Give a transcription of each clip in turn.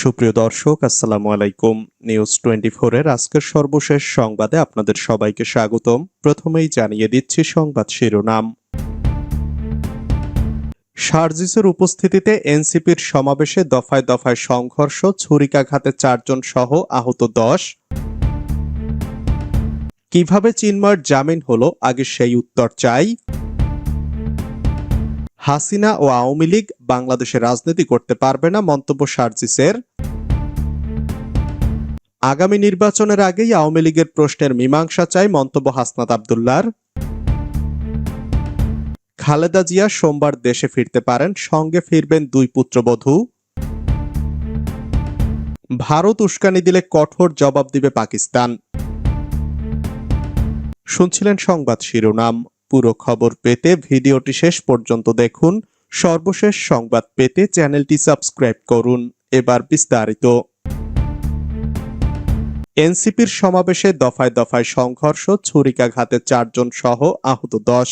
সুপ্রিয় দর্শক, আসসালামু আলাইকুম। নিউজ টোয়েন্টি এর আজকের সর্বশেষ সংবাদে আপনাদের সবাইকে স্বাগতম। প্রথমেই জানিয়ে দিচ্ছি সংবাদ শিরোনাম। সার্জিসের উপস্থিতিতে এনসিপির সমাবেশে দফায় দফায় সংঘর্ষ, ছুরিকাঘাতে চারজন সহ আহত দশ। কীভাবে চিন্ময়ের জামিন হলো, আগে সেই উত্তর চাই। হাসিনা ও আওয়ামী লীগ বাংলাদেশে রাজনীতি করতে পারবে না মন্তব্য সার্জিসের। আগামী নির্বাচনের আগেই আওয়ামী লীগের প্রশ্নের মীমাংসা চাই মন্তব্য হাসনাত আবদুল্লার। খালেদা জিয়া সোমবার দেশে ফিরতে পারেন, সঙ্গে ফিরবেন দুই পুত্রবধূ। ভারত উস্কানি দিলে কঠোর জবাব দিবে পাকিস্তান। শুনছিলেন সংবাদ শিরোনাম। পুরো খবর পেতে ভিডিওটি শেষ পর্যন্ত দেখুন। সর্বশেষ সংবাদ পেতে চ্যানেলটি সাবস্ক্রাইব করুন। এবার বিস্তারিত। এনসিপির সমাবেশে দফায় দফায় সংঘর্ষ, ছুরিকাঘাতে চারজন সহ আহত দশ।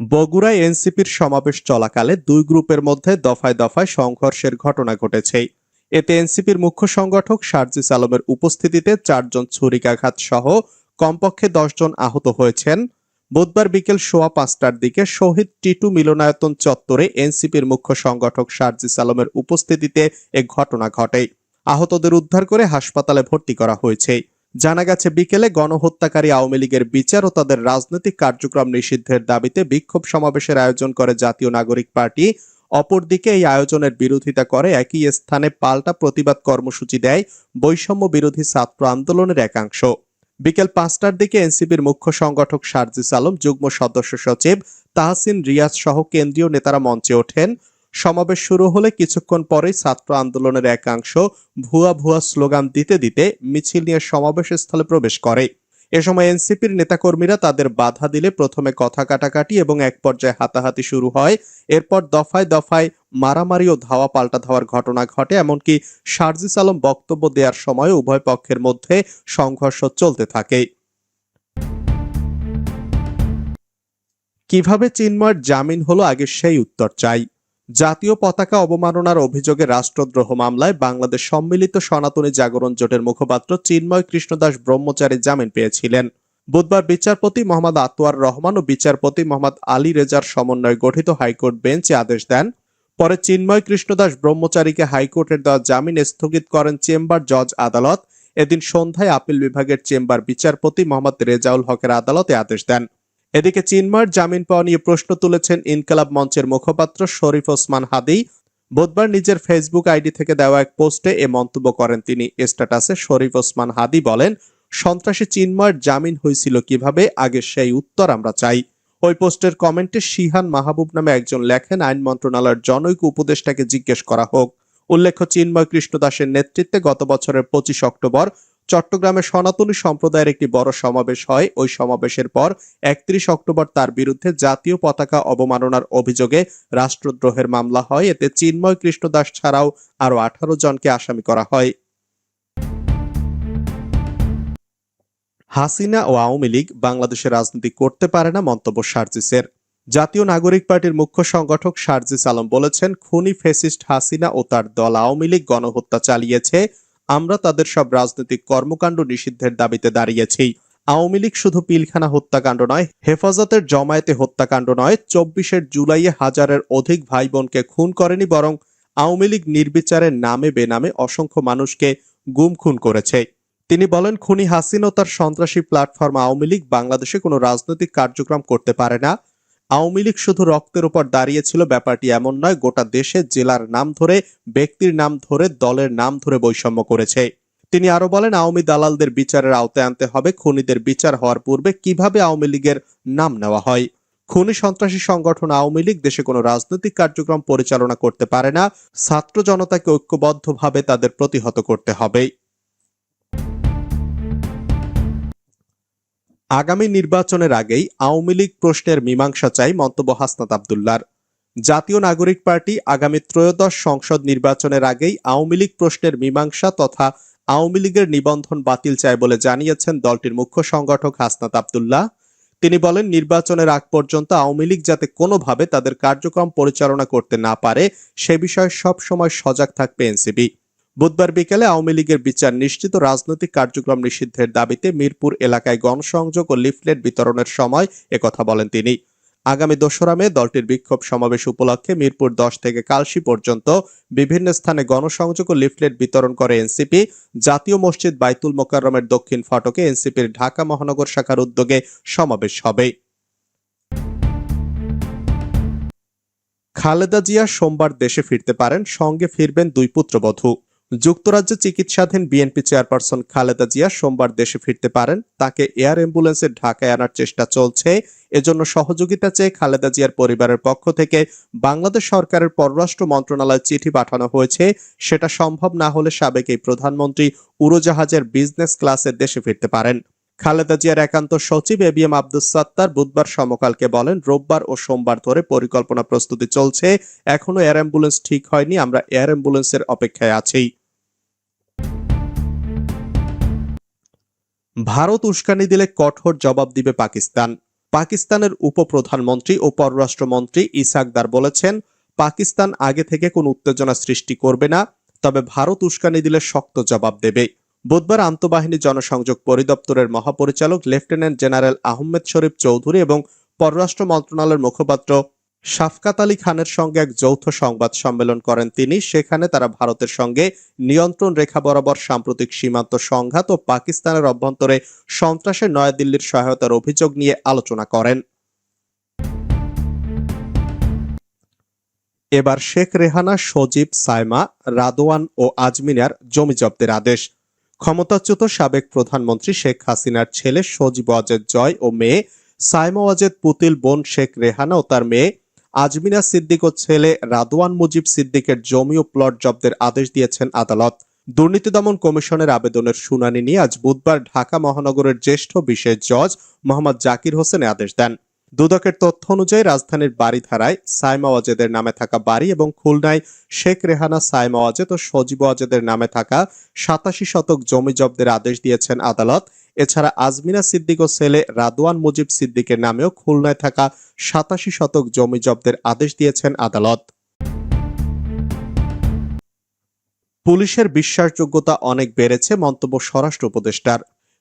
বগুড়ায় এনসিপির সমাবেশ চলাকালে দুই গ্রুপের মধ্যে দফায় দফায় সংঘর্ষের ঘটনা ঘটেছে। এতে এনসিপির মুখ্য সংগঠক সার্জিস আলমের উপস্থিতিতে চারজন ছুরিকাঘাত সহ কমপক্ষে দশজন আহত হয়েছেন। বুধবার বিকেল সোয়া পাঁচটার দিকে শহীদ টিটু মিলনায়তন চত্বরে এনসিপির মুখ্য সংগঠক সার্জিস আলমের উপস্থিতিতে এ ঘটনা ঘটে। আহতদের উদ্ধার করে হাসপাতালে ভর্তি করা হয়েছে। জানা গেছে, বিকেলে গণহত্যাকারী আওয়ামী লীগের বিচার ও তাদের রাজনৈতিক কার্যক্রম নিষিদ্ধের দাবিতে বিক্ষোভ সমাবেশের আয়োজন করে জাতীয় নাগরিক পার্টি। অপরদিকে এই আয়োজনের বিরোধিতা করে একই স্থানে পাল্টা প্রতিবাদ কর্মসূচি দেয় বৈষম্য বিরোধী ছাত্র আন্দোলনের একাংশ। বিকেল পাঁচটার দিকে এনসিপির মুখ্য সংগঠক সার্জিস আলম, যুগ্ম সদস্য সচিব তাহসিন রিয়াজ সহ কেন্দ্রীয় নেতারা মঞ্চে ওঠেন। সমাবেশ শুরু হলে কিছুক্ষণ পরেই ছাত্র আন্দোলনের একাংশ ভুয়া ভুয়া স্লোগান দিতে দিতে মিছিল নিয়ে সমাবেশস্থলে প্রবেশ করে। এ সময় এনসিপির নেতাকর্মীরা তাদের বাধা দিলে প্রথমে কথা কাটাকাটি এবং এক পর্যায়ে হাতাহাতি শুরু হয়। এরপর দফায় দফায় মারামারি ও ধাওয়া পাল্টা ধাওয়ার ঘটনা ঘটে, এমনকি সার্জিস আলম বক্তব্য দেওয়ার সময় উভয় পক্ষের মধ্যে সংঘর্ষ চলতে থাকে। কীভাবে চিন্ময়ের জামিন হলো আগে সেই উত্তর চাই। জাতীয় পতাকা অবমাননার অভিযোগে রাষ্ট্রদ্রোহ মামলায় বাংলাদেশ সম্মিলিত সনাতনী জাগরণ জোটের মুখপাত্র চিন্ময় কৃষ্ণদাস ব্রহ্মচারী জামিন পেয়েছিলেন। বুধবার বিচারপতি মোহাম্মদ আতোয়ার রহমান ও বিচারপতি মোহাম্মদ আলী রেজার সমন্বয়ে গঠিত হাইকোর্ট বেঞ্চে আদেশ দেন। পরে চিন্ময় কৃষ্ণদাস ব্রহ্মচারীকে হাইকোর্টের দেওয়া জামিন স্থগিত করেন চেম্বার জজ আদালত। এদিন সন্ধ্যায় আপিল বিভাগের চেম্বার বিচারপতি মোহাম্মদ রেজাউল হকের আদালতে আদেশ দেন। এদিকে চিন্ময়ের জামিন পাওয়া নিয়ে প্রশ্ন তুলেছেন ইনকালাব মঞ্চের মুখপাত্র শরীফ ওসমান হাদি। বুধবার নিজের ফেসবুক আইডি থেকে দেওয়া এক পোস্টে এ মন্তব্য করেন তিনি। স্ট্যাটাসে শরীফ ওসমান হাদি বলেন, সন্ত্রাসী চিন্ময়ের জামিন হয়েছিল কীভাবে, আগে সেই উত্তর আমরা চাই। ওই পোস্টের কমেন্টে শিহান মাহবুব নামে একজন লেখেন, আইন মন্ত্রণালয়ের জনৈক উপদেষ্টাকে জিজ্ঞেস করা হোক। উল্লেখ্য, চিন্ময় কৃষ্ণ দাসের নেতৃত্বে গত বছরের পঁচিশ অক্টোবর চট্টগ্রামে সনাতনী সম্প্রদায়ের একটি বড় সমাবেশ হয়। ওই সমাবেশের পর একত্রিশ অক্টোবর তার বিরুদ্ধে জাতীয় পতাকা অবমাননার অভিযোগে রাষ্ট্রদ্রোহের মামলা হয়। এতে চিন্ময় কৃষ্ণ দাস ছাড়াও আরও আঠারো জনকে আসামি করা হয়। হাসিনা ও আওয়ামী লীগ বাংলাদেশে রাজনীতি করতে পারে না মন্তব্য সার্জিসের। জাতীয় নাগরিক পার্টির মুখ্য সংগঠক সার্জিস আলম বলেছেন, খুনি ফেসিস্ট হাসিনা ও তার দল আওয়ামী লীগ গণহত্যা চালিয়েছে। আমরা তাদের সব রাজনৈতিক কর্মকাণ্ড নিষিদ্ধের দাবিতে দাঁড়িয়েছি। আওয়ামী লীগ শুধু পিলখানা হত্যাকাণ্ড নয়, হেফাজতের জমায়েতে হত্যাকাণ্ড নয়, চব্বিশের জুলাইয়ে হাজারের অধিক ভাই বোনকে খুন করেনি বরং আওয়ামী লীগ নির্বিচারের নামে বেনামে অসংখ্য মানুষকে গুম খুন করেছে। তিনি বলেন, খুনি হাসিন ও তার সন্ত্রাসী প্ল্যাটফর্ম আওয়ামী লীগ বাংলাদেশে কোনো রাজনৈতিক কার্যক্রম করতে পারে না। আওয়ামী লীগ শুধু রক্তের উপর দাঁড়িয়েছিল, ব্যাপারটি এমন নয়, গোটা দেশে জেলার নাম ধরে, ব্যক্তির নাম ধরে, দলের নাম ধরে বৈষম্য করেছে। তিনি আরও বলেন, আওয়ামী দালালদের বিচারের আওতায় আনতে হবে, খুনিদের বিচার হওয়ার পূর্বে কীভাবে আওয়ামী লীগের নাম নেওয়া হয়। খুনি সন্ত্রাসী সংগঠন আওয়ামী লীগ দেশে কোনো রাজনৈতিক কার্যক্রম পরিচালনা করতে পারে না, ছাত্র জনতাকে ঐক্যবদ্ধভাবে তাদের প্রতিহত করতে হবে। আগামী নির্বাচনের আগেই আওয়ামী লীগ প্রশ্নের মীমাংসা চাই মন্তব্য হাসনাত আবদুল্লার। জাতীয় নাগরিক পার্টি আগামী ত্রয়োদশ সংসদ নির্বাচনের আগেই আওয়ামী লীগ প্রশ্নের মীমাংসা তথা আওয়ামী লীগের নিবন্ধন বাতিল চায় বলে জানিয়েছেন দলটির মুখ্য সংগঠক হাসনাত আবদুল্লাহ। তিনি বলেন, নির্বাচনের আগ পর্যন্ত আওয়ামী লীগ যাতে কোনোভাবে তাদের কার্যক্রম পরিচালনা করতে না পারে, সে বিষয়ে সবসময় সজাগ থাকবে এনসিপি। বুধবার বিকেলে আওয়ামী লীগের বিচার নিশ্চিত রাজনৈতিক কার্যক্রম নিষিদ্ধের দাবিতে মিরপুর এলাকায় গণসংযোগ ও লিফলেট বিতরণের সময় একথা বলেন তিনি। আগামী দোসরা মে দলটির বিক্ষোভ সমাবেশ উপলক্ষে মিরপুর দশ থেকে কালশি পর্যন্ত বিভিন্ন স্থানে গণসংযোগ ও লিফলেট বিতরণ করে এনসিপি, জাতীয় মসজিদ বাইতুল মোকাররমের দক্ষিণ ফটকে এনসিপির ঢাকা মহানগর শাখার উদ্যোগে সমাবেশ হবে। খালেদা জিয়া সোমবার দেশে ফিরতে পারেন, সঙ্গে ফিরবেন দুই পুত্রবধূ। যুক্তরাজ্যে চিকিৎসাধীন বিএনপি চেয়ারপারসন খালেদা জিয়া সোমবার দেশে ফিরতে পারেন। তাকে এয়ার অ্যাম্বুলেন্সে ঢাকায় আনার চেষ্টা চলছে। এজন্য সহযোগিতা চেয়ে খালেদা জিয়ার পরিবারের পক্ষ থেকে বাংলাদেশ সরকারের পররাষ্ট্র মন্ত্রণালয়ে চিঠি পাঠানো হয়েছে। সেটা সম্ভব না হলে সাবেক এই প্রধানমন্ত্রী উড়োজাহাজের বিজনেস ক্লাসে দেশে ফিরতে পারেন। খালেদা জিয়ার একান্ত সচিব A B M Abdus Sattar বুধবার সমকালকে বলেন, রোববার ও সোমবার ধরে পরিকল্পনা প্রস্তুতি চলছে। এখনও এয়ার অ্যাম্বুলেন্স ঠিক হয়নি, আমরা এয়ার অ্যাম্বুলেন্সের অপেক্ষায় আছি। ভারত উস্কানি দিলে কঠোর জবাব দিবে পাকিস্তান। পাকিস্তানের উপপ্রধানমন্ত্রী ও পররাষ্ট্রমন্ত্রী ইসাকদার বলেছেন, পাকিস্তান আগে থেকে কোনো উত্তেজনা সৃষ্টি করবে না, তবে ভারত উস্কানি দিলে শক্ত জবাব দেবে। বুধবার আন্তঃবাহিনী জনসংযোগ পরিদপ্তরের মহাপরিচালক লেফটেন্যান্ট জেনারেল আহমেদ শরীফ চৌধুরী এবং পররাষ্ট্র মন্ত্রণালয়ের মুখপাত্র শাফকাত আলী খানের সঙ্গে এক যৌথ সংবাদ সম্মেলন করেন তিনি। সেখানে তারা ভারতের সঙ্গে নিয়ন্ত্রণ রেখা বরাবর সাম্প্রতিক সীমান্ত সংঘাত ও পাকিস্তানের অভ্যন্তরে সন্ত্রাসে নয়াদিল্লির সহায়তার অভিযোগ নিয়ে আলোচনা করেন। এবার শেখ রেহানা, সজীব সাইমা রাদোয়ান ও আজমিনার জমি জব্দের আদেশ। ক্ষমতাচ্যুত সাবেক প্রধানমন্ত্রী শেখ হাসিনার ছেলে সজীব ওয়াজেদ জয় ও মেয়ে সাইমা ওয়াজেদ পুতিল বোন শেখ রেহানা ও তার মেয়ে আজমিনা সিদ্দিক ও ছেলে রাদওয়ান মুজিব সিদ্দিকের জমি ও প্লট জব্দের আদেশ দিয়েছেন আদালত। দুর্নীতি দমন কমিশনের আবেদনের শুনানি নিয়ে আজ বুধবার ঢাকা মহানগরের জ্যেষ্ঠ বিশেষ জজ মোহাম্মদ জাকির হোসেন আদেশ দেন। দুদকের তথ্য অনুযায়ী রাজধানীর বাড়িধারায় সাইমা ওয়াজেদের নামে থাকা বাড়ি এবং খুলনায় শেখ রেহানা, সাইমা ওয়াজেদ ও সজীব ওয়াজেদের নামে থাকা সাতাশি শতক জমি জব্দের আদেশ দিয়েছেন আদালত। এছাড়া আজমিনা সিদ্দিক ও ছেলে রাদওয়ান মুজিব সিদ্দিকের নামেও খুলনায় থাকা সাতাশি শতক জমি জব্দের আদেশ দিয়েছেন আদালত। পুলিশের বিশ্বাসযোগ্যতা অনেক বেড়েছে মন্তব্য স্বরাষ্ট্র উপদেষ্টার।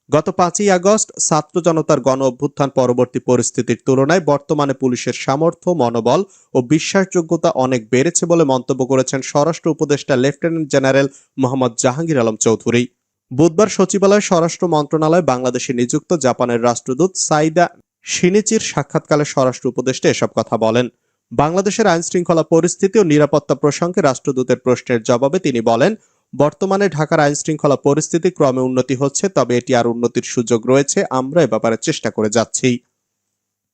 গত পাঁচই আগস্ট ছাত্র জনতার গণ অভ্যুত্থান পরবর্তী পরিস্থিতির তুলনায় বর্তমানে পুলিশের সামর্থ্য, মনোবল ও বিশ্বাসযোগ্যতা অনেক বেড়েছে বলে মন্তব্য করেছেন স্বরাষ্ট্র উপদেষ্টা লেফটেন্যান্ট জেনারেল মোহাম্মদ জাহাঙ্গীর আলম চৌধুরী। বুধবার সচিবালয় স্বরাষ্ট্র মন্ত্রণালয় বাংলাদেশে নিযুক্ত জাপানের রাষ্ট্রদূত সাইদা সিনিচির সাক্ষাৎকালে স্বরাষ্ট্র উপদেষ্টা এসব কথা বলেন। বাংলাদেশের আইন শৃঙ্খলা পরিস্থিতি ও নিরাপত্তা প্রসঙ্গে রাষ্ট্রদূতের প্রশ্নের জবাবে তিনি বলেন, বর্তমানে ঢাকার আইন শৃঙ্খলা পরিস্থিতি ক্রমে উন্নতি হচ্ছে, তবে এটি আর উন্নতির সুযোগ রয়েছে, আমরা এ ব্যাপারে চেষ্টা করে যাচ্ছি।